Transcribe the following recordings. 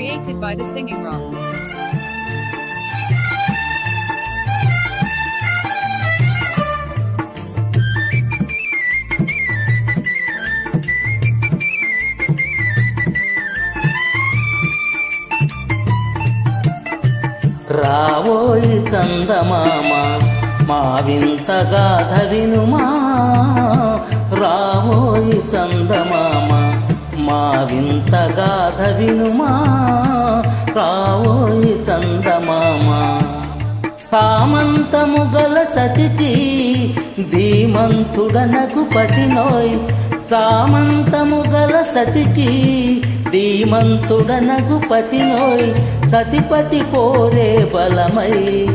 created by the Singing Rocks. రావోయి చందమామ మా వింత గాథ వినుమా రావోయి మా వింత గాథ వినుమా రావోయి చందమామ? సామంతము గల సతికి ధీమంతుడనకు పతినోయ్. సామంతము గల సతికి ధీమంతుడనకు పతినోయ్. సతిపతి పోరే బలమై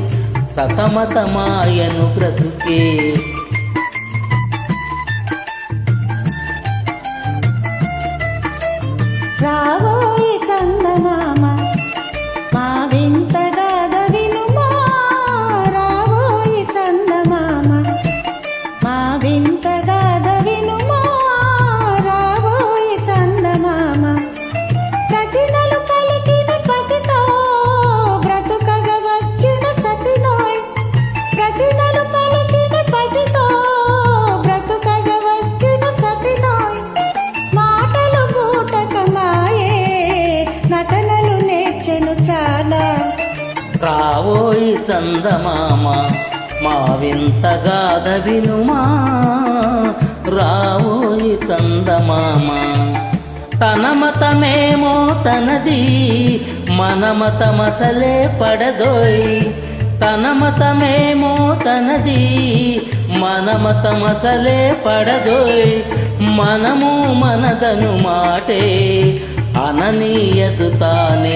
సతమతమాయను బ్రతుకే రావోయి చందమామ మా వింత గాథ వినుమా? రావోయి చందమామ తన మతమేమో తనది మన మతమసలే పడదోయ్. తన మతమేమో తనది మన మతమసలే పడదోయ్. మనము మనదను మాటే అననీయదు తానే